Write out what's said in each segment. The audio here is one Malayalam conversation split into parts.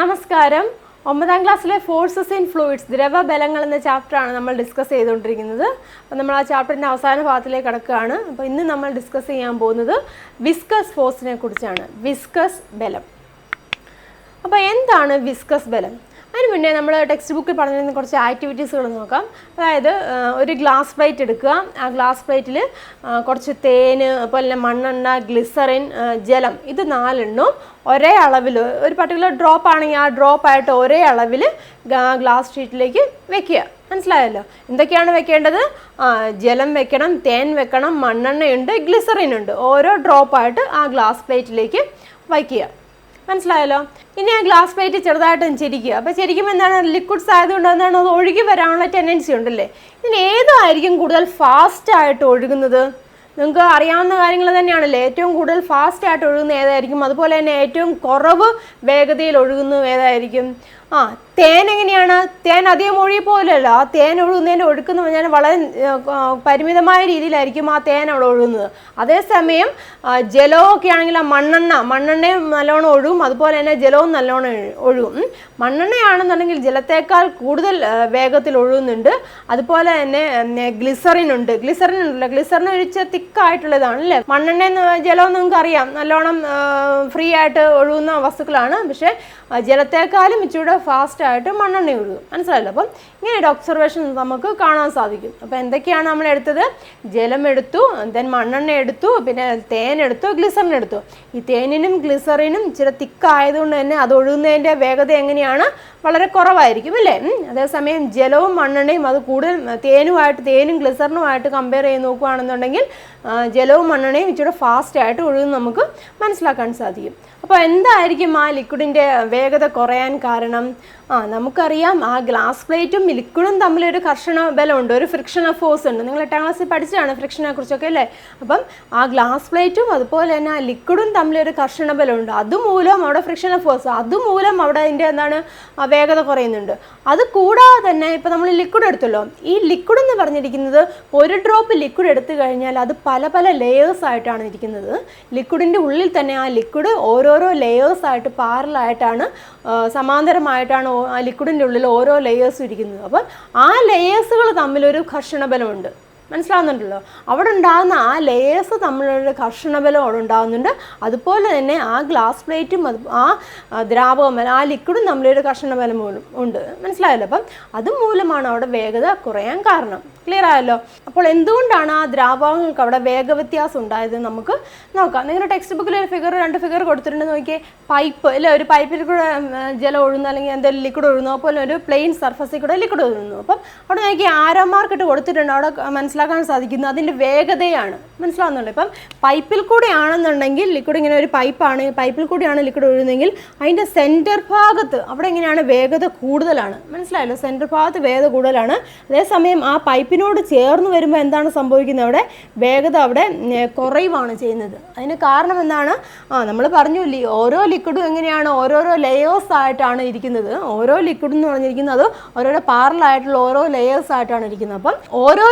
നമസ്കാരം. ഒമ്പതാം ക്ലാസ്സിലെ ഫോഴ്സസ് ഇൻ ഫ്ലൂയിഡ്സ് ദ്രവബലങ്ങൾ എന്ന ചാപ്റ്ററാണ് നമ്മൾ ഡിസ്കസ് ചെയ്തുകൊണ്ടിരിക്കുന്നത്. അപ്പോൾ നമ്മൾ ആ ചാപ്റ്ററിന്റെ അവസാന ഭാഗത്തിലേക്ക് കിടക്കുകയാണ്. അപ്പോൾ ഇന്ന് നമ്മൾ ഡിസ്കസ് ചെയ്യാൻ പോകുന്നത് വിസ്കസ് ഫോഴ്സിനെ കുറിച്ചാണ്. വിസ്കസ് ബലം. അപ്പോൾ എന്താണ് വിസ്കസ് ബലം? മുന്നേ നമ്മൾ ടെക്സ്റ്റ് ബുക്കിൽ പറഞ്ഞിരുന്ന കുറച്ച് ആക്ടിവിറ്റീസുകൾ നോക്കാം. അതായത് ഒരു ഗ്ലാസ് പ്ലേറ്റ് എടുക്കുക. ആ ഗ്ലാസ് പ്ലേറ്റിൽ കുറച്ച് തേന് അതുപോലെ തന്നെ മണ്ണെണ്ണ ഗ്ലിസറിൻ ജലം ഇത് നാലെണ്ണവും ഒരേ അളവിൽ ഒരു പർട്ടിക്കുലർ ഡ്രോപ്പ് ആണെങ്കിൽ ആ ഡ്രോപ്പ് ആയിട്ട് ഒരേ അളവിൽ ഗ്ലാസ് ഷീറ്റിലേക്ക് വെക്കുക. മനസ്സിലായല്ലോ? എന്തൊക്കെയാണ് വെക്കേണ്ടത്? ജലം വെക്കണം തേൻ വെക്കണം മണ്ണെണ്ണയുണ്ട് ഗ്ലിസറിൻ ഉണ്ട്. ഓരോ ഡ്രോപ്പായിട്ട് ആ ഗ്ലാസ് പ്ലേറ്റിലേക്ക് വയ്ക്കുക. മനസ്സിലായല്ലോ? ഇനി ആ ഗ്ലാസ് പ്ലേറ്റ് ചെറുതായിട്ട് ഒന്ന് ചിരിക്കുക. അപ്പോൾ ചിരിക്കുമ്പോൾ എന്താണ്? ലിക്വിഡ്സ് ആയതുകൊണ്ട് എന്താണ്? അത് ഒഴുകി വരാനുള്ള ടെൻഡൻസി ഉണ്ടല്ലേ? ഇതിന് ഏതായിരിക്കും കൂടുതൽ ഫാസ്റ്റ് ആയിട്ട് ഒഴുകുന്നത്? നിങ്ങൾക്ക് അറിയാവുന്ന കാര്യങ്ങൾ തന്നെയാണല്ലേ? ഏറ്റവും കൂടുതൽ ഫാസ്റ്റ് ആയിട്ട് ഒഴുകുന്ന ഏതായിരിക്കും? അതുപോലെ തന്നെ ഏറ്റവും കുറവ് വേഗതയിൽ ഒഴുകുന്നത് ഏതായിരിക്കും? ആ തേൻ എങ്ങനെയാണ്? തേൻ അധികം ഒഴുകി പോലല്ലോ ആ തേൻ ഒഴുകുന്നതിന്റെ ഒഴുക്കെന്ന് പറഞ്ഞാൽ വളരെ പരിമിതമായ രീതിയിലായിരിക്കും ആ തേൻ അവിടെ ഒഴുകുന്നത്. അതേസമയം ജലമൊക്കെ ആണെങ്കിൽ ആ മണ്ണെണ്ണ മണ്ണെണ്ണയും നല്ലോണം ഒഴുകും. അതുപോലെ തന്നെ ജലവും നല്ലോണം ഒഴു- ഒഴുകും. മണ്ണെണ്ണയാണെന്നുണ്ടെങ്കിൽ ജലത്തേക്കാൾ കൂടുതൽ വേഗത്തിൽ ഒഴുകുന്നുണ്ട്. അതുപോലെ തന്നെ ഗ്ലിസറിൻ ഉണ്ട്. ഗ്ലിസറിൻ ഉണ്ടല്ലോ. ഗ്ലിസറിൻ ഒഴിച്ച തിക്കായിട്ടുള്ളതാണ് അല്ലേ എന്ന് നിങ്ങൾക്ക് അറിയാം നല്ലോണം ഫ്രീ ആയിട്ട് ഒഴുകുന്ന വസ്തുക്കളാണ്. പക്ഷേ ജലത്തേക്കാളും ഇച്ചിരി ഫാസ്റ്റ് ആയിട്ട് മണ്ണെണ്ണ ഒഴുകും. മനസ്സിലായല്ലോ? അപ്പം ഇങ്ങനെ ഒരു ഒബ്സർവേഷൻ നമുക്ക് കാണാൻ സാധിക്കും. അപ്പോൾ എന്തൊക്കെയാണ് നമ്മൾ എടുത്തത്? ജലം എടുത്തു ദെൻ മണ്ണെണ്ണ എടുത്തു പിന്നെ തേൻ എടുത്തു ഗ്ലിസറിൻ എടുത്തു. ഈ തേനിനും ഗ്ലിസറിനും ഇച്ചിരി തിക്കായതുകൊണ്ട് തന്നെ അത് ഒഴുകുന്നതിന്റെ വേഗത എങ്ങനെയാണ്? വളരെ കുറവായിരിക്കും അല്ലേ? അതേസമയം ജലവും മണ്ണെണ്ണയും അത് കൂടുതൽ തേനുമായിട്ട് തേനും ഗ്ലിസറിനുമായിട്ട് കമ്പയർ ചെയ്ത് നോക്കുകയാണെന്നുണ്ടെങ്കിൽ ജലവും മണ്ണെണ്ണയും ഇച്ചിരി ഫാസ്റ്റ് ആയിട്ട് ഒഴുകുന്ന നമുക്ക് മനസ്സിലാക്കാൻ സാധിക്കും. അപ്പോൾ എന്തായിരിക്കും ആ ലിക്വിഡിന്റെ വേഗത കുറയാൻ കാരണം? ആ നമുക്കറിയാം ആ ഗ്ലാസ് പ്ലേറ്റും ലിക്വിഡും തമ്മിലൊരു കർഷണ ബലമുണ്ട് ഒരു ഫ്രിക്ഷൻ ഓഫ് ഫോഴ്സ് ഉണ്ട്. നിങ്ങൾ എട്ടാം ക്ലാസ്സിൽ പഠിച്ചതാണ് ഫ്രിക്ഷനെ കുറിച്ചൊക്കെ അല്ലേ? അപ്പം ആ ഗ്ലാസ് പ്ലേറ്റും അതുപോലെ തന്നെ ആ ലിക്വിഡും തമ്മിലൊരു കർഷണ ബലമുണ്ട്. അതുമൂലം അവിടെ ഫ്രിക്ഷൻ ഓഫ് ഫോഴ്സ് അതുമൂലം അവിടെ അതിന്റെ എന്താണ് വേഗത കുറയുന്നുണ്ട്. അത് കൂടാതെ തന്നെ ഇപ്പം നമ്മൾ ലിക്വിഡ് എടുത്തല്ലോ. ഈ ലിക്വിഡ് എന്ന് പറഞ്ഞിരിക്കുന്നത് ഒരു ഡ്രോപ്പ് ലിക്വിഡ് എടുത്തു കഴിഞ്ഞാൽ അത് പല പല ലെയേഴ്സ് ആയിട്ടാണ് ഇരിക്കുന്നത്. ലിക്വിഡിന്റെ ഉള്ളിൽ തന്നെ ആ ലിക്വിഡ് ഓരോരോ ലെയേഴ്സ് ആയിട്ട് പാരലായിട്ടാണ് സമാന്തരമായിട്ടാണ് ആ ലിക്വിഡിന്റെ ഉള്ളിൽ ഓരോ ലെയേഴ്സ് ഇരിക്കുന്നത്. അപ്പം ആ ലെയേഴ്സുകൾ തമ്മിലൊരു ഘർഷണ ബലമുണ്ട് മനസ്സിലാവുന്നുണ്ടല്ലോ? അവിടെ ഉണ്ടാകുന്ന ആ ലെയേഴ്സ് തമ്മിലുള്ള കർഷണബലം അവിടെ ഉണ്ടാകുന്നുണ്ട്. അതുപോലെ തന്നെ ആ ഗ്ലാസ് പ്ലേറ്റും ആ ദ്രാവകം ആ ലിക്വിഡും തമ്മിലൊരു കർഷണബലം മൂലം ഉണ്ട്. മനസ്സിലായല്ലോ അപ്പം? അതുമൂലമാണ് അവിടെ വേഗത കുറയാൻ കാരണം. ക്ലിയർ ആയല്ലോ? അപ്പോൾ എന്തുകൊണ്ടാണ് ആ ദ്രാവകങ്ങൾക്ക് അവിടെ വേഗവ്യത്യാസം ഉണ്ടായത്? നമുക്ക് നോക്കാം. നിങ്ങളുടെ ടെക്സ്റ്റ് ബുക്കിൽ ഒരു ഫിഗർ രണ്ട് ഫിഗർ കൊടുത്തിട്ടുണ്ട് നോക്കിയേ. പൈപ്പ് അല്ലെ ഒരു പൈപ്പിൽ കൂടെ ജലം ഒഴുന്നു അല്ലെങ്കിൽ എന്തെങ്കിലും ലിക്വിഡ് ഒഴുന്നു അതുപോലെ ഒരു പ്ലെയിൻ സർഫസിൽ കൂടെ ലിക്വിഡ് ഒഴുകുന്നു. അപ്പം അവിടെ നോക്കി ആരോ മാർക്കിട്ട് കൊടുത്തിട്ടുണ്ട്. അവിടെ ക- മനസ്സിലാക്കാൻ സാധിക്കുന്നു. അതിന്റെ വേഗതയാണ്. മനസ്സിലാവുന്നുള്ളൂ ഇപ്പം പൈപ്പിൽ കൂടെ ആണെന്നുണ്ടെങ്കിൽ ലിക്വിഡ് ഇങ്ങനെ ഒരു പൈപ്പാണ്. പൈപ്പിൽ കൂടിയാണ് ലിക്വിഡ് ഒഴുകുന്നതെങ്കിൽ അതിന്റെ സെന്റർ ഭാഗത്ത് അവിടെ എങ്ങനെയാണ് വേഗത കൂടുതലാണ്. മനസ്സിലായല്ലോ? സെന്റർ ഭാഗത്ത് വേഗത കൂടുതലാണ്. അതേസമയം ആ പൈപ്പിനോട് ചേർന്ന് വരുമ്പോൾ എന്താണ് സംഭവിക്കുന്നത് അവിടെ? വേഗത അവിടെ കുറയുവാണ് ചെയ്യുന്നത്. അതിന് കാരണം എന്താണ്? ആ നമ്മൾ പറഞ്ഞു ഓരോ ലിക്വിഡും എങ്ങനെയാണ്? ഓരോരോ ലെയേഴ്സ് ആയിട്ടാണ് ഇരിക്കുന്നത്. ഓരോ ലിക്വിഡ് എന്ന് പറഞ്ഞിരിക്കുന്നത് ഓരോരോ പാറലായിട്ടുള്ള ഓരോ ലെയേഴ്സ് ആയിട്ടാണ് ഇരിക്കുന്നത്. അപ്പം ഓരോ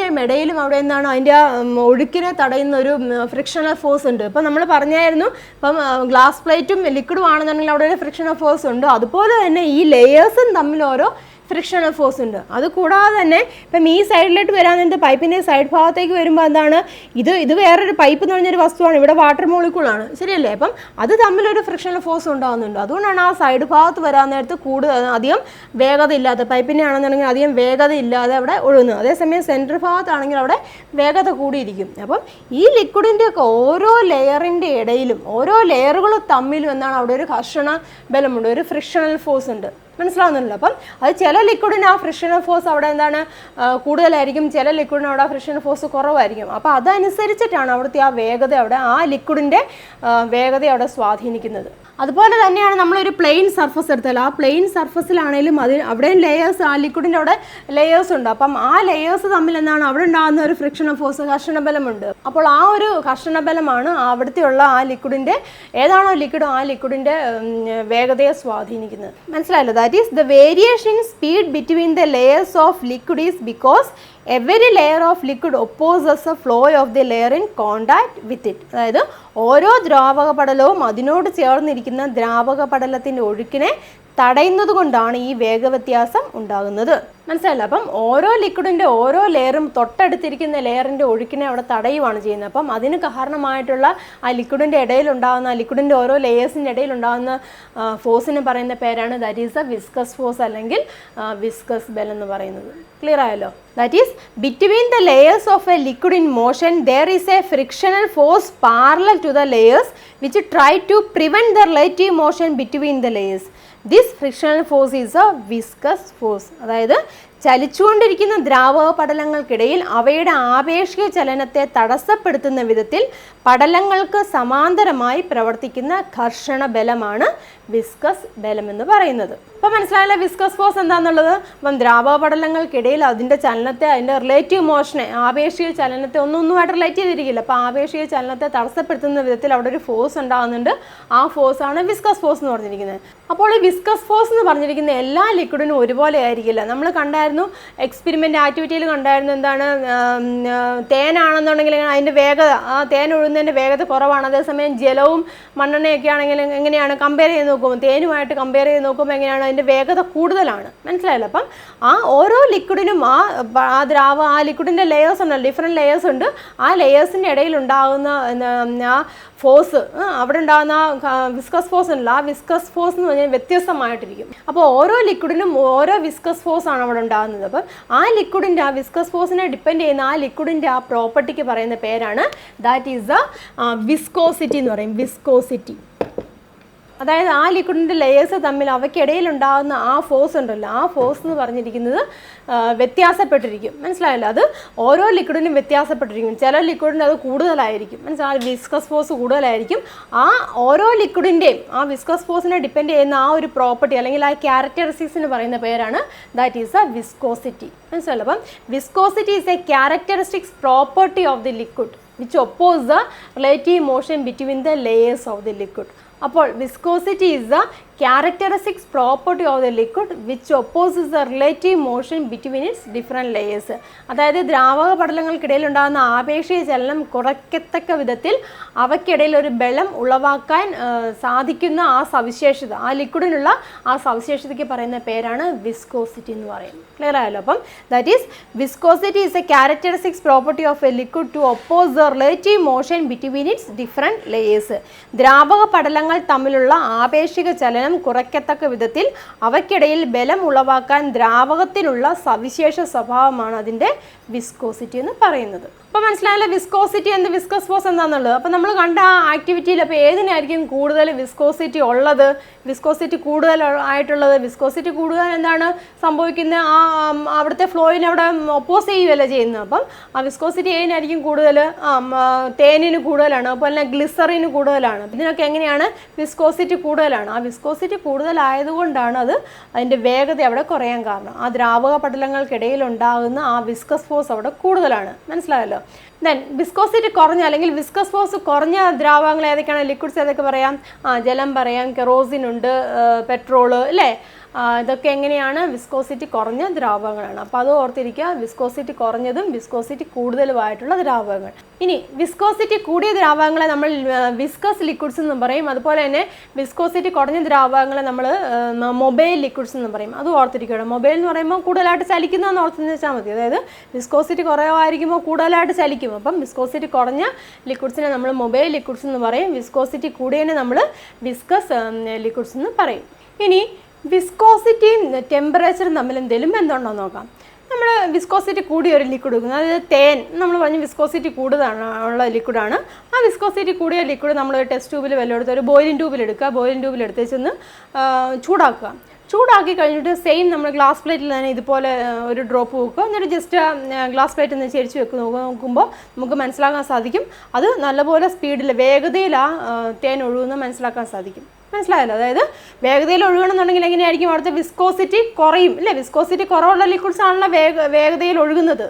ലെയേഴ്സിന്റെയും ഇടയിലും അവിടെ എന്താണ് അതിന്റെ ആ, ഒഴുക്കിനെ തടയുന്ന ഒരു ഫ്രിക്ഷണൽ ഫോഴ്സ് ഉണ്ട്. ഇപ്പം നമ്മൾ പറഞ്ഞായിരുന്നു ഇപ്പം ഗ്ലാസ് പ്ലേറ്റും ലിക്വിഡും ആണെന്നുണ്ടെങ്കിൽ അവിടെ ഒരു ഫ്രിക്ഷണൽ ഫോഴ്സ് ഉണ്ട്. അതുപോലെ തന്നെ ഈ ലെയേഴ്സും തമ്മിൽ ഓരോ ഫ്രിക്ഷണൽ ഫോഴ്സ് ഉണ്ട്. അത് കൂടാതെ തന്നെ ഇപ്പം ഈ സൈഡിലോട്ട് വരാൻ നേരത്ത് പൈപ്പിന്റെ സൈഡ് ഭാഗത്തേക്ക് വരുമ്പോൾ എന്താണ്? ഇത് ഇത് വേറൊരു പൈപ്പ് എന്ന് പറഞ്ഞൊരു വസ്തുവാണ്. ഇവിടെ വാട്ടർ മോളിക്കൂളാണ് ശരിയല്ലേ? അപ്പം അത് തമ്മിലൊരു ഫ്രിക്ഷണൽ ഫോഴ്സ് ഉണ്ടാകുന്നുണ്ട്. അതുകൊണ്ടാണ് ആ സൈഡ് ഭാഗത്ത് വരാൻ നേരത്ത് കൂടുതൽ അധികം വേഗത ഇല്ലാത്ത പൈപ്പിന്റെ ആണെന്നുണ്ടെങ്കിൽ അധികം വേഗത ഇല്ലാതെ അവിടെ ഒഴുകുന്നത്. അതേസമയം സെന്റർ ഭാഗത്താണെങ്കിൽ അവിടെ വേഗത കൂടിയിരിക്കും. അപ്പം ഈ ലിക്വിഡിന്റെയൊക്കെ ഓരോ ലെയറിന്റെ ഇടയിലും ഓരോ ലെയറുകൾ തമ്മിലും എന്നാണ് അവിടെ ഒരു ഘർഷണ ബലമുണ്ട്. ഒരു ഫ്രിക്ഷണൽ ഫോഴ്സ് ഉണ്ട്. മനസ്സിലാവുന്നുണ്ടല്ലോ. അപ്പം അത് ചില ലിക്വിഡിന് ആ ഫ്രിക്ഷണൽ ഫോഴ്സ് അവിടെ എന്താണ് കൂടുതലായിരിക്കും. ചില ലിക്വിഡിന് അവിടെ ഫ്രിക്ഷണൽ ഫോഴ്സ് കുറവായിരിക്കും. അപ്പോൾ അതനുസരിച്ചിട്ടാണ് അവിടുത്തെ ആ വേഗത അവിടെ ആ ലിക്വിഡിന്റെ വേഗത അവിടെ സ്വാധീനിക്കുന്നത്. അതുപോലെ തന്നെയാണ് നമ്മളൊരു പ്ലെയിൻ സർഫസ് എടുത്താൽ ആ പ്ലെയിൻ സർഫസിലാണെങ്കിലും അതിൽ അവിടെയും ലെയേഴ്സ് ആ ലിക്വിഡിന്റെ അവിടെ ലെയേഴ്സ് ഉണ്ട്. അപ്പം ആ ലെയേഴ്സ് തമ്മിൽ എന്താണ് അവിടെ ഉണ്ടാകുന്ന ഒരു ഫ്രിക്ഷണൽ ഫോഴ്സ് കർഷണബലമുണ്ട് അപ്പോൾ ആ ഒരു കർഷണബലമാണ് അവിടുത്തെയുള്ള ആ ലിക്വിഡിന്റെ ഏതാണോ ലിക്വിഡ് ആ ലിക്വിഡിന്റെ വേഗതയെ സ്വാധീനിക്കുന്നത്. മനസ്സിലായല്ലോ? That is the variation in speed between the layers of liquid is because every layer of liquid opposes a flow of the layer in contact with it അതായത് ഓരോ ദ്രാവക പടലവും അതിനോട് ചേർന്നിരിക്കുന്ന ദ്രാവക പടലത്തിന്റെ ഒഴുക്കിനെ തടയുന്നത് കൊണ്ടാണ് ഈ വേഗവ്യത്യാസം ഉണ്ടാകുന്നത്. മനസ്സിലായില്ല? അപ്പം ഓരോ ലിക്വിഡിന്റെ ഓരോ ലെയറും തൊട്ടടുത്തിരിക്കുന്ന ലെയറിന്റെ ഒഴുക്കിനെ അവിടെ തടയുവാണ് ചെയ്യുന്നത്. അപ്പം അതിന് കാരണമായിട്ടുള്ള ആ ലിക്വിഡിന്റെ ഇടയിൽ ഉണ്ടാകുന്ന ലിക്വിഡിന്റെ ഓരോ ലെയേഴ്സിന്റെ ഇടയിലുണ്ടാകുന്ന ഫോഴ്സിന് പറയുന്ന പേരാണ് that is a viscous force അല്ലെങ്കിൽ വിസ്കസ് ബെൽ എന്ന് പറയുന്നത്. ക്ലിയർ ആയല്ലോ? That is between the layers of a liquid in motion there is a frictional force parallel to the layers which try to prevent the relative motion between the layers. This frictional force is a viscous force അതായത് ചലിച്ചുകൊണ്ടിരിക്കുന്ന ദ്രാവക പടലങ്ങൾക്കിടയിൽ അവയുടെ ആപേക്ഷിക ചലനത്തെ തടസ്സപ്പെടുത്തുന്ന വിധത്തിൽ പടലങ്ങൾക്ക് സമാന്തരമായി പ്രവർത്തിക്കുന്ന ഘർഷണ ബലമാണ് വിസ്കസ് ബലം എന്ന് പറയുന്നത്. അപ്പോൾ മനസ്സിലായല്ലോ വിസ്കസ് ഫോഴ്സ് എന്താണെന്നുള്ളത് അപ്പം ദ്രാവക പടലങ്ങൾക്കിടയിൽ അതിന്റെ ചലനത്തെ അതിന്റെ റിലേറ്റീവ് മോഷനെ ആപേക്ഷിക ചലനത്തെ ഒന്നും ഒന്നുമായിട്ട് റിലേറ്റ് ചെയ്തിരിക്കില്ല. അപ്പോൾ ആപേക്ഷിക ചലനത്തെ തടസ്സപ്പെടുത്തുന്ന വിധത്തിൽ അവിടെ ഒരു ഫോഴ്സ് ഉണ്ടാകുന്നുണ്ട്. ആ ഫോഴ്സ് ആണ് വിസ്കസ് ഫോഴ്സ് എന്ന് പറഞ്ഞിരിക്കുന്നത്. അപ്പോൾ ഈ വിസ്കസ് ഫോഴ്സ് എന്ന് പറഞ്ഞിരിക്കുന്ന എല്ലാ ലിക്വിഡിനും ഒരുപോലെ ആയിരിക്കില്ല. നമ്മൾ കണ്ടായിരുന്നു എക്സ്പെരിമെന്റ് ആക്ടിവിറ്റിയിൽ കണ്ടായിരുന്നു എന്താണ് തേനാണെന്നുണ്ടെങ്കിൽ അതിന്റെ വേഗത ആ തേൻ ഒഴുകുന്നതിന്റെ വേഗത കുറവാണ്. അതേസമയം ജലവും മണ്ണെണ്ണയൊക്കെ ആണെങ്കിൽ എങ്ങനെയാണ് കമ്പയർ ചെയ്ത് നോക്കുമ്പോൾ തേനുമായിട്ട് കമ്പയർ ചെയ്ത് നോക്കുമ്പോൾ എങ്ങനെയാണ് അതിന്റെ വേഗത കൂടുതലാണ്. മനസ്സിലായല്ലോ? അപ്പം ആ ഓരോ ലിക്വിഡിനും ആ ആ ദ്രാവ ആ ലിക്വിഡിന്റെ ലെയേഴ്സ് ഉണ്ടല്ലോ ഡിഫറെന്റ് ലെയേഴ്സ് ഉണ്ട്. ആ ലെയേഴ്സിന്റെ ഇടയിൽ ഉണ്ടാകുന്ന ആ ഫോഴ്സ് അവിടെ ഉണ്ടാകുന്ന വിസ്കസ് ഫോഴ്സ് ഉണ്ടല്ലോ ആ വിസ്കസ് ഫോഴ്സ് എന്ന് പറഞ്ഞാൽ വ്യത്യസ്തമായിട്ടിരിക്കും. അപ്പോൾ ഓരോ ലിക്വിഡിനും ഓരോ വിസ്കസ് ഫോഴ്സ് ആണ് അവിടെ ഉണ്ടാകുന്നത്. അപ്പം ആ ലിക്വിഡിന്റെ ആ വിസ്കസ് ഫോഴ്സിനെ ഡിപ്പെൻഡ് ചെയ്യുന്ന ആ ലിക്വിഡിന്റെ ആ പ്രോപ്പർട്ടിക്ക് പറയുന്ന പേരാണ് ദാറ്റ് ഈസ് ദ വിസ്കോസിറ്റി എന്ന് പറയും വിസ്കോസിറ്റി അതായത് ആ ലിക്വിഡിന്റെ ലെയേഴ്സ് തമ്മിൽ അവയ്ക്കിടയിൽ ഉണ്ടാകുന്ന ആ ഫോഴ്സ് ഉണ്ടല്ലോ ആ ഫോഴ്സ് എന്ന് പറഞ്ഞിരിക്കുന്നത് വ്യത്യാസപ്പെട്ടിരിക്കും. മനസ്സിലായല്ലോ? അത് ഓരോ ലിക്വിഡിനും വ്യത്യാസപ്പെട്ടിരിക്കും. ചില ലിക്വിഡിന് അത് കൂടുതലായിരിക്കും. മനസ്സിലായി വിസ്കസ് ഫോഴ്സ് കൂടുതലായിരിക്കും. ആ ഓരോ ലിക്വിഡിന്റെയും ആ വിസ്കസ് ഫോഴ്സിനെ ഡിപ്പെൻഡ് ചെയ്യുന്ന ആ ഒരു പ്രോപ്പർട്ടി അല്ലെങ്കിൽ ആ ക്യാരക്ടറിസ്റ്റിക്സിന് പറയുന്ന പേരാണ് ദാറ്റ് ഈസ് എ വിസ്കോസിറ്റി മനസ്സിലല്ലോ അപ്പം viscosity is a characteristics property of the liquid which oppose the relative motion between the layers of the liquid അപ്പോൾ viscosity is the characteristics property of the liquid which opposes the relative motion between its different layers അതായത് ദ്രാവക പടലങ്ങൾക്കിടയിൽ ഉണ്ടാകുന്ന ആപേക്ഷിക ചലനം കുറയ്ക്കത്തക്ക വിധത്തിൽ അവയ്ക്കിടയിൽ ഒരു ബലം ഉളവാക്കാൻ സാധിക്കുന്ന ആ സവിശേഷത ആ ലിക്വിഡിനുള്ള ആ സവിശേഷതയ്ക്ക് പറയുന്ന പേരാണ് വിസ്കോസിറ്റി എന്ന് പറയുന്നത്. ക്ലിയർ ആയല്ലോ? അപ്പം that is viscosity is a characteristics property of a liquid to oppose the relative motion between its different layers ദ്രാവക പടലങ്ങൾ തമ്മിലുള്ള ആപേക്ഷിക ചലനം കുറയ്ക്കത്തക്ക വിധത്തിൽ അവയ്ക്കിടയിൽ ബലം ഉളവാക്കാൻ ദ്രാവകത്തിനുള്ള സവിശേഷ സ്വഭാവമാണ് അതിന്റെ വിസ്കോസിറ്റി എന്ന് പറയുന്നത്. അപ്പോൾ മനസ്സിലായല്ലോ വിസ്കോസിറ്റി എന്ത് വിസ്കസ് ഫോഴ്സ് എന്താണെന്നുള്ളത് അപ്പോൾ നമ്മൾ കണ്ട ആ ആക്ടിവിറ്റിയിൽ അപ്പോൾ ഏതിനായിരിക്കും കൂടുതൽ വിസ്കോസിറ്റി ഉള്ളത്? വിസ്കോസിറ്റി കൂടുതൽ ആയിട്ടുള്ളത്. വിസ്കോസിറ്റി കൂടുതൽ എന്താണ് സംഭവിക്കുന്ന ആ അവിടുത്തെ ഫ്ലോയിന് അവിടെ ഒപ്പോസ് ചെയ്യുകയല്ലേ ചെയ്യുന്നത്. അപ്പം ആ വിസ്കോസിറ്റി ഏതിനായിരിക്കും കൂടുതൽ? തേനിന് കൂടുതലാണ്. അപ്പോൾ അല്ലെങ്കിൽ ഗ്ലിസറിന് കൂടുതലാണ്. ഇതിനൊക്കെ എങ്ങനെയാണ്? വിസ്കോസിറ്റി കൂടുതലാണ്. ആ വിസ്കോസിറ്റി കൂടുതലായതുകൊണ്ടാണ് അത് അതിന്റെ വേഗത അവിടെ കുറയാൻ കാരണം. ആ ദ്രാവക പടലങ്ങൾക്കിടയിൽ ഉണ്ടാകുന്ന ആ വിസ്കസ് ഫോഴ്സ് അവിടെ കൂടുതലാണ്. മനസ്സിലായല്ലോ? ദെൻ വിസ്കോസിറ്റി കുറഞ്ഞ അല്ലെങ്കിൽ വിസ്കസ് ഫോഴ്സ് കുറഞ്ഞ ദ്രാവകങ്ങൾ ഏതൊക്കെയാണ്? ലിക്വിഡ്സ് ഏതൊക്കെ പറയാം? ആ ജലം പറയാം കെറോസിൻ ഉണ്ട് പെട്രോൾ അല്ലേ? ഇതൊക്കെ എങ്ങനെയാണ് വിസ്കോസിറ്റി കുറഞ്ഞ ദ്രാവകങ്ങളാണ്. അപ്പോൾ അത് ഓർത്തിരിക്കുക വിസ്കോസിറ്റി കുറഞ്ഞതും വിസ്കോസിറ്റി കൂടുതലുമായിട്ടുള്ള ദ്രാവകങ്ങൾ. ഇനി വിസ്കോസിറ്റി കൂടിയ ദ്രാവകങ്ങളെ നമ്മൾ വിസ്കസ് ലിക്വിഡ്സ് എന്ന് പറയും. അതുപോലെ തന്നെ വിസ്കോസിറ്റി കുറഞ്ഞ ദ്രാവകങ്ങളെ നമ്മൾ മൊബൈൽ ലിക്വിഡ്സ് എന്ന് പറയും. അത് ഓർത്തിരിക്കുക. മൊബൈൽ എന്ന് പറയുമ്പോൾ കൂടുതലായിട്ട് ചലിക്കുന്നതെന്ന് ഓർത്ത് വെച്ചാൽ മതി. അതായത് വിസ്കോസിറ്റി കുറവായിരിക്കുമ്പോൾ കൂടുതലായിട്ട് ചലിക്കും. അപ്പം വിസ്കോസിറ്റി കുറഞ്ഞ ലിക്വിഡ്സിനെ നമ്മൾ മൊബൈൽ ലിക്വിഡ്സ് എന്ന് പറയും. വിസ്കോസിറ്റി കൂടിയതിനെ നമ്മൾ വിസ്കസ് ലിക്വിഡ്സ് എന്ന് പറയും. ഇനി വിസ്കോസിറ്റിയും ടെമ്പറേച്ചറും തമ്മിൽ എന്തെങ്കിലും ബന്ധമുണ്ടോ നോക്കാം. നമ്മൾ വിസ്കോസിറ്റി കൂടിയ ഒരു ലിക്വിഡ് എടുക്കുന്നത് അതായത് തേൻ. നമ്മൾ പറഞ്ഞ് വിസ്കോസിറ്റി കൂടുതലാണ് ഉള്ള ലിക്വിഡാണ് ആ വിസ്കോസിറ്റി കൂടിയ ലിക്വിഡ് നമ്മൾ ടെസ്റ്റ് ട്യൂബിൽ വല്ലതും എടുത്ത് ഒരു ബോയിലിംഗ് ട്യൂബിൽ എടുക്കുക. ബോയിലിംഗ് ട്യൂബിൽ എടുത്ത് ചെന്ന് ചൂടാക്കുക. ചൂടാക്കി കഴിഞ്ഞിട്ട് സെയിം നമ്മൾ ഗ്ലാസ് പ്ലേറ്റിൽ തന്നെ ഇതുപോലെ ഒരു ഡ്രോപ്പ് വെക്കുക. എന്നിട്ട് ജസ്റ്റ് ഗ്ലാസ് പ്ലേറ്റ് ഒന്ന് ചരിച്ച് വെക്ക് നോക്കുമ്പോൾ നമുക്ക് മനസ്സിലാക്കാൻ സാധിക്കും. അത് നല്ലപോലെ സ്പീഡിൽ വേഗതയിൽ ആ തേൻ ഒഴുകുന്നത് മനസ്സിലാക്കാൻ സാധിക്കും. മനസ്സിലായല്ലോ? അതായത് വേഗതയിൽ ഒഴുകണമെന്നുണ്ടെങ്കിൽ എങ്ങനെയായിരിക്കും അവിടുത്തെ വിസ്കോസിറ്റി കുറയും. അല്ലേ വിസ്കോസിറ്റി കുറവുള്ള ലിക്വിഡ്സ് ആണല്ലോ വേഗ വേഗതയിൽ ഒഴുകുന്നത്.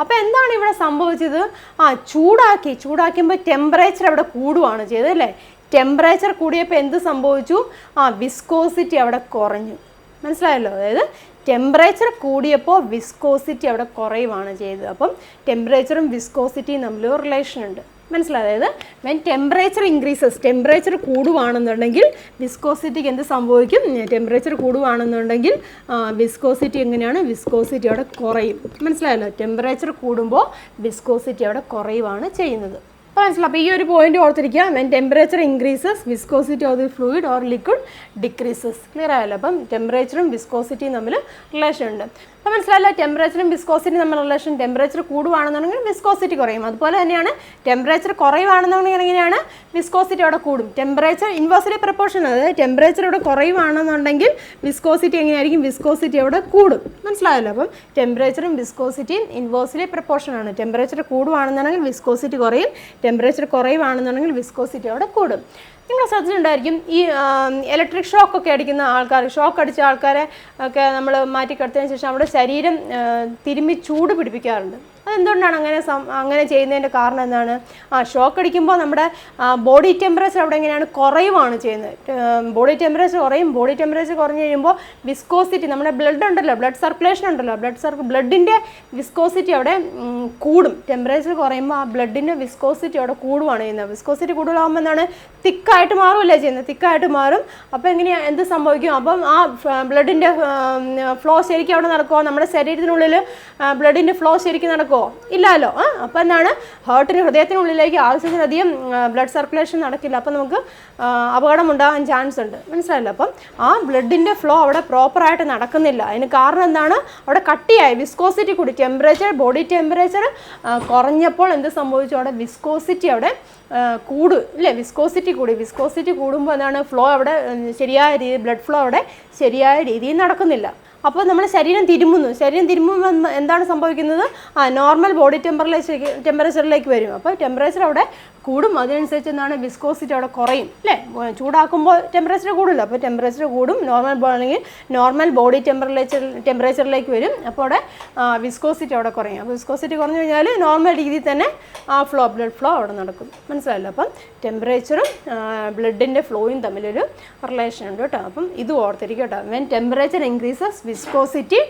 അപ്പോൾ എന്താണ് ഇവിടെ സംഭവിച്ചത്? ആ ചൂടാക്കി ചൂടാക്കുമ്പോൾ ടെമ്പറേച്ചർ അവിടെ കൂടുവാണ് ചെയ്തത് അല്ലേ? ടെമ്പറേച്ചർ കൂടിയപ്പോൾ എന്ത് സംഭവിച്ചു? ആ വിസ്കോസിറ്റി അവിടെ കുറഞ്ഞു. മനസ്സിലായല്ലോ? അതായത് ടെമ്പറേച്ചർ കൂടിയപ്പോൾ വിസ്കോസിറ്റി അവിടെ കുറയുവാണ് ചെയ്തത്. അപ്പം ടെമ്പറേച്ചറും വിസ്കോസിറ്റിയും തമ്മിൽ റിലേഷൻ ഉണ്ട്. മനസ്സിലായത് അതായത് വെൻ ടെമ്പറേച്ചർ ഇൻക്രീസസ് ടെമ്പറേച്ചർ കൂടുവാണെന്നുണ്ടെങ്കിൽ വിസ്കോസിറ്റിക്ക് എന്ത് സംഭവിക്കും? ടെമ്പറേച്ചർ കൂടുവാണെന്നുണ്ടെങ്കിൽ വിസ്കോസിറ്റി എങ്ങനെയാണ്? വിസ്കോസിറ്റി അവിടെ കുറയും. മനസ്സിലായല്ലോ? ടെമ്പറേച്ചർ കൂടുമ്പോൾ വിസ്കോസിറ്റി അവിടെ കുറയുവാണ് ചെയ്യുന്നത്. അപ്പോൾ മനസ്സിലാവും അപ്പോൾ ഈ ഒരു പോയിന്റ് ഓർത്തിരിക്കുക. When temperature increases viscosity of the fluid or liquid decreases clear ആയല്ലോ? അപ്പം ടെമ്പറേച്ചറും വിസ്കോസിറ്റിയും തമ്മിൽ റിലേഷൻ ഉണ്ട്. അപ്പോൾ മനസ്സിലായല്ലോ ടെമ്പറേച്ചറും വിസ്കോസിറ്റിയും തമ്മിലുള്ള റിലേഷൻ ടെമ്പറേച്ചർ കൂടുവാണെന്നുണ്ടെങ്കിൽ വിസ്കോസിറ്റി കുറയും. അതുപോലെ തന്നെയാണ് ടെമ്പറേച്ചർ കുറയുവാണെന്നുണ്ടെങ്കിൽ എങ്ങനെയാണ്? വിസ്കോസിറ്റി അവിടെ കൂടും. ടെമ്പറേച്ചർ ഇൻവേഴ്സിലി പ്രപ്പോർഷൻ അതായത് ടെമ്പറേച്ചർ ഇവിടെ കുറയുവാണെന്നുണ്ടെങ്കിൽ വിസ്കോസിറ്റി എങ്ങനെയായിരിക്കും? വിസ്കോസിറ്റി അവിടെ കൂടും. മനസ്സിലായല്ലോ? അപ്പം ടെമ്പറേച്ചറും വിസ്കോസിറ്റിയും ഇൻവേഴ്സിലി പ്രപ്പോർഷൻ ആണ്. ടെമ്പറേച്ചർ കൂടുവാണെന്നുണ്ടെങ്കിൽ വിസ്കോസിറ്റി കുറയും. ടെമ്പറേച്ചർ കുറയുവാണെന്നുണ്ടെങ്കിൽ വിസ്കോസിറ്റി അവിടെ കൂടും. നിങ്ങൾ ശ്രദ്ധിച്ചിട്ടുണ്ടായിരിക്കും. ഈ ഇലക്ട്രിക് ഷോക്ക് ഒക്കെ അടിക്കുന്ന ആൾക്കാർ ഷോക്ക് അടിച്ച ആൾക്കാരെ ഒക്കെ നമ്മൾ മാറ്റിക്കിടത്തിയതിന് ശേഷം അവിടെ ശരീരം തിരുമ്മി ചൂട് പിടിപ്പിക്കാറുണ്ട്. അതെന്തുകൊണ്ടാണ് അങ്ങനെ അങ്ങനെ ചെയ്യുന്നതിന്റെ കാരണം എന്താണ്? ആ ഷോക്ക് അടിക്കുമ്പോൾ നമ്മുടെ ബോഡി ടെമ്പറേച്ചർ അവിടെ എങ്ങനെയാണ്? കുറയുവാണ് ചെയ്യുന്നത്. ബോഡി ടെമ്പറേച്ചർ കുറയും. ബോഡി ടെമ്പറേച്ചർ കുറഞ്ഞു കഴിയുമ്പോൾ വിസ്കോസിറ്റി നമ്മുടെ ബ്ലഡ് ഉണ്ടല്ലോ ബ്ലഡ് സർക്കുലേഷൻ ഉണ്ടല്ലോ ബ്ലഡ് സർക്കു ബ്ലഡിന്റെ വിസ്കോസിറ്റി അവിടെ കൂടും. ടെമ്പറേച്ചർ കുറയുമ്പോൾ ആ ബ്ലഡിന്റെ വിസ്കോസിറ്റി അവിടെ കൂടുവാണ് ചെയ്യുന്നത്. വിസ്കോസിറ്റി കൂടുതലാകുമ്പോൾ എന്താണ്? തിക്കായിട്ട് മാറുമല്ലേ ചെയ്യുന്നത്? തിക്കായിട്ട് മാറും. അപ്പോൾ എങ്ങനെയാണ് എന്ത് സംഭവിക്കും? അപ്പം ആ ബ്ലഡിന്റെ ഫ്ലോ ശരിക്കും അവിടെ നടക്കുമോ നമ്മുടെ ശരീരത്തിനുള്ളിൽ ബ്ലഡിന്റെ ഫ്ലോ ശരിക്കും നടക്കുമോ ഇല്ലല്ലോ ആ അപ്പോൾ എന്താണ്? ഹാർട്ടിന് ഹൃദയത്തിനുള്ളിലേക്ക് ആവശ്യത്തിലധികം ബ്ലഡ് സർക്കുലേഷൻ നടക്കില്ല. അപ്പോൾ നമുക്ക് ആ, അപകടം ഉണ്ടാകാൻ ചാൻസ് ഉണ്ട്. മനസ്സിലായല്ലോ? അപ്പം ആ ബ്ലഡിന്റെ ഫ്ലോ അവിടെ പ്രോപ്പറായിട്ട് നടക്കുന്നില്ല. അതിന് കാരണം എന്താണ്? അവിടെ കട്ടിയായി. വിസ്കോസിറ്റി കൂടി. ടെമ്പറേച്ചർ ബോഡി ടെമ്പറേച്ചർ കുറഞ്ഞപ്പോൾ എന്ത് സംഭവിച്ചു? അവിടെ വിസ്കോസിറ്റി അവിടെ കൂടു ഇല്ലേ? വിസ്കോസിറ്റി കൂടി. വിസ്കോസിറ്റി കൂടുമ്പോൾ എന്താണ്? ഫ്ലോ അവിടെ ശരിയായ രീതി ബ്ലഡ് ഫ്ലോ അവിടെ ശരിയായ രീതിയിൽ നടക്കുന്നില്ല. അപ്പോൾ നമ്മുടെ ശരീരം തിരുമുന്നു. ശരീരം തിരുമ്പുമ്പോൾ എന്താണ് സംഭവിക്കുന്നത്? ആ നോർമൽ ബോഡി ടെമ്പറേച്ചറിലേക്ക് ടെമ്പറേച്ചറിലേക്ക് വരും. അപ്പോൾ ടെമ്പറേച്ചർ അവിടെ കൂടും. അതിനനുസരിച്ച് എന്താണ് വിസ്കോസിറ്റി അവിടെ കുറയും. അല്ലേ? ചൂടാക്കുമ്പോൾ ടെമ്പറേച്ചർ കൂടില്ല അപ്പോൾ ടെമ്പറേച്ചർ കൂടും. നോർമൽ അല്ലെങ്കിൽ നോർമൽ ബോഡി ടെമ്പറേച്ചർ ടെമ്പറേച്ചറിലേക്ക് വരും. അപ്പോൾ അവിടെ വിസ്കോസിറ്റി അവിടെ കുറയും. അപ്പോൾ വിസ്കോസിറ്റി കുറഞ്ഞു കഴിഞ്ഞാൽ നോർമൽ രീതിയിൽ തന്നെ ആ ഫ്ലോ ബ്ലഡ് ഫ്ലോ അവിടെ നടക്കും. മനസ്സിലായല്ലോ? അപ്പം ടെമ്പറേച്ചറും ബ്ലഡിന്റെ ഫ്ലോയും തമ്മിലൊരു റിലേഷൻ ഉണ്ട് കേട്ടോ. അപ്പം ഇത് ഓർത്തിരിക്കും കേട്ടോ. When temperature increases viscosity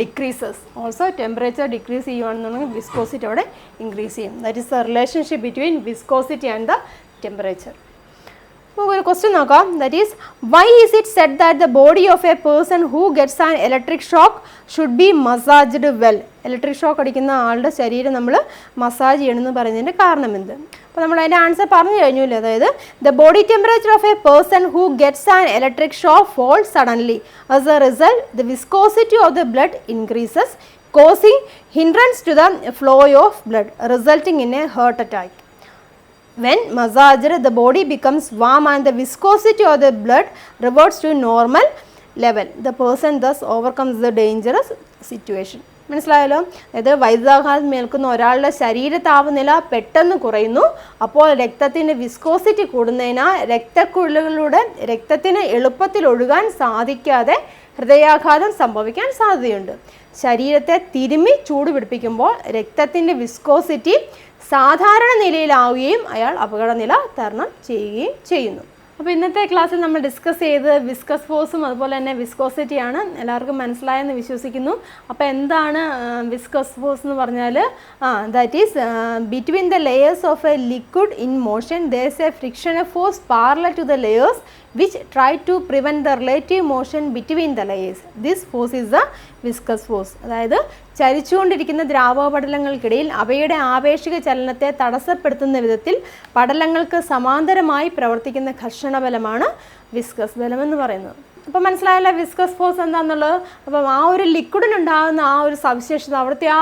decreases also temperature decrease ചെയ്യുകയാണെന്നുണ്ടെങ്കിൽ വിസ്കോസിറ്റി അവിടെ ഇൻക്രീസ് ചെയ്യും. That is the relationship between viscosity and the temperature നമുക്ക് ഒരു ക്വസ്റ്റ്യൻ നോക്കാം. That is why is it said that the body of a person who gets an electric shock should be massaged well electric shock അടിക്കുന്ന ആളുടെ ശരീരം നമ്മൾ മസാജ് ചെയ്യണമെന്ന് പറയുന്നതിന്റെ കാരണം എന്ത്? അപ്പോൾ നമ്മൾ അതിന്റെ ആൻസർ പറഞ്ഞു കഴിഞ്ഞില്ലേ? അതായത് the body temperature of a person who gets an electric shock fall suddenly as a result the viscosity of the blood increases causing hindrance to the flow of blood resulting in a heart attack When massaged, the body becomes warm and the viscosity of the blood reverts to normal level. The person thus overcomes the dangerous situation. മനസ്സിലായല്ലോ അതായത് വൈദ്യുതാഘാതം മേൽക്കുന്ന ഒരാളുടെ ശരീര താപനില പെട്ടെന്ന് കുറയുന്നു അപ്പോൾ രക്തത്തിന്റെ വിസ്കോസിറ്റി കൂടുന്നതിനാൽ രക്തക്കുഴലുകളുടെ രക്തത്തിന് എളുപ്പത്തിൽ ഒഴുകാൻ സാധിക്കാതെ ഹൃദയാഘാതം സംഭവിക്കാൻ സാധ്യതയുണ്ട് ശരീരത്തെ തിരുമ്മി ചൂട് പിടിപ്പിക്കുമ്പോൾ രക്തത്തിന്റെ വിസ്കോസിറ്റി സാധാരണ നിലയിലാവുകയും അയാൾ അപകടനില തരണം ചെയ്യുകയും ചെയ്യുന്നു. അപ്പോൾ ഇന്നത്തെ ക്ലാസ്സിൽ നമ്മൾ ഡിസ്കസ് ചെയ്ത് വിസ്കസ് ഫോഴ്സും അതുപോലെ തന്നെ വിസ്കോസിറ്റിയാണ് എല്ലാവർക്കും മനസ്സിലായെന്ന് വിശ്വസിക്കുന്നു. അപ്പോൾ എന്താണ് വിസ്കസ് ഫോഴ്സ് എന്ന് പറഞ്ഞാൽ ആ that is between the layers of a liquid in motion there's a friction force parallel to the layers which try to prevent the relative motion between the layers this force is the viscous force അതായത് ചലിച്ചുകൊണ്ടിരിക്കുന്ന ദ്രാവകപടലങ്ങൾക്കിടയിൽ അവയുടെ ആവേശിക ചലനത്തെ തടസ്സപ്പെടുത്തുന്ന വിധത്തിൽ പടലങ്ങൾക്ക് സമാന്തരമായി പ്രവർത്തിക്കുന്ന ഘർഷണബലമാണ് വിസ്കസ് ബലമെന്ന് പറയുന്നത്. അപ്പോൾ മനസ്സിലായല്ലോ വിസ്കസ് ഫോഴ്സ് എന്താണെന്നുള്ളത് അപ്പം ആ ഒരു ലിക്വിഡിനുണ്ടാകുന്ന ആ ഒരു സവിശേഷത അവിടുത്തെ ആ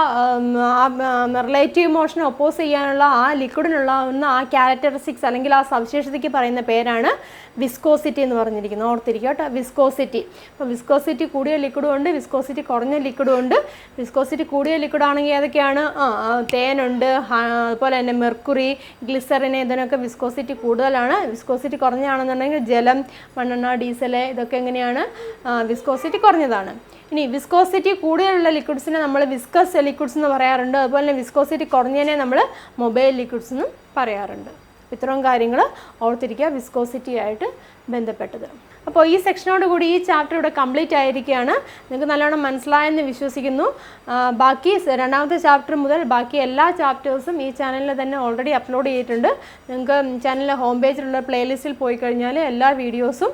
റിലേറ്റീവ് മോഷനെ ഒപ്പോസ് ചെയ്യാനുള്ള ആ ലിക്വിഡിനുണ്ടാകുന്ന ആ ക്യാരക്ടറിസ്റ്റിക്സ് അല്ലെങ്കിൽ ആ സവിശേഷതയ്ക്ക് പറയുന്ന പേരാണ് വിസ്കോസിറ്റി എന്ന് പറഞ്ഞിരിക്കുന്നത്. ഓർത്തിരിക്കുക കേട്ടോ വിസ്കോസിറ്റി അപ്പോൾ വിസ്കോസിറ്റി കൂടിയ ലിക്വിഡും ഉണ്ട് വിസ്കോസിറ്റി കുറഞ്ഞ ലിക്വിഡും ഉണ്ട്. വിസ്കോസിറ്റി കൂടിയ ലിക്വിഡ് ആണെങ്കിൽ ഏതൊക്കെയാണ്? ആ തേനുണ്ട് അതുപോലെ തന്നെ മെർക്കുറി ഗ്ലിസറിൻ ഇതിനൊക്കെ വിസ്കോസിറ്റി കൂടുതലാണ്. വിസ്കോസിറ്റി കുറഞ്ഞാണെന്നുണ്ടെങ്കിൽ ജലം മണ്ണെണ്ണ ഡീസൽ ഇതൊക്കെ എങ്ങനെയാണ് വിസ്കോസിറ്റി കുറഞ്ഞതാണ്. ഇനി വിസ്കോസിറ്റി കൂടുതലുള്ള ലിക്വിഡ്സിനെ നമ്മൾ വിസ്കസ് ലിക്വിഡ്സ് എന്ന് പറയാറുണ്ട്. അതുപോലെ തന്നെ വിസ്കോസിറ്റി കുറഞ്ഞതിനെ നമ്മൾ മൊബൈൽ ലിക്വിഡ്സ് എന്നും പറയാറുണ്ട്. ഇത്രയും കാര്യങ്ങൾ ഓർത്തിരിക്കുക വിസ്കോസിറ്റി ആയിട്ട് ബന്ധപ്പെട്ടത്. അപ്പോൾ ഈ സെക്ഷനോട് കൂടി ഈ ചാപ്റ്റർ ഇവിടെ കംപ്ലീറ്റ് ആയിരിക്കുകയാണ്. നിങ്ങൾക്ക് നല്ലോണം മനസ്സിലായെന്ന് വിശ്വസിക്കുന്നു. ബാക്കി രണ്ടാമത്തെ ചാപ്റ്റർ മുതൽ ബാക്കി എല്ലാ ചാപ്റ്റേഴ്സും ഈ ചാനലിൽ തന്നെ ഓൾറെഡി അപ്ലോഡ് ചെയ്തിട്ടുണ്ട്. നിങ്ങൾക്ക് ചാനലിലെ ഹോം പേജിലുള്ള പ്ലേലിസ്റ്റിൽ പോയി കഴിഞ്ഞാൽ എല്ലാ വീഡിയോസും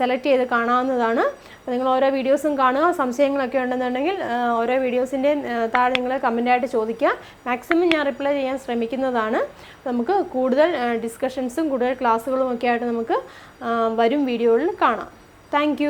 സെലക്ട് ചെയ്ത് കാണാവുന്നതാണ്. അപ്പോൾ നിങ്ങൾ ഓരോ വീഡിയോസും കാണുക സംശയങ്ങളൊക്കെ ഉണ്ടെന്നുണ്ടെങ്കിൽ ഓരോ വീഡിയോസിന്റെ താഴെ നിങ്ങൾ കമന്റായിട്ട് ചോദിക്കുക. മാക്സിമം ഞാൻ റിപ്ലൈ ചെയ്യാൻ ശ്രമിക്കുന്നതാണ്. നമുക്ക് കൂടുതൽ ഡിസ്കഷൻസും കൂടുതൽ ക്ലാസ്സുകളും ഒക്കെ ആയിട്ട് നമുക്ക് വരും വീഡിയോകളിൽ കാണാം. താങ്ക്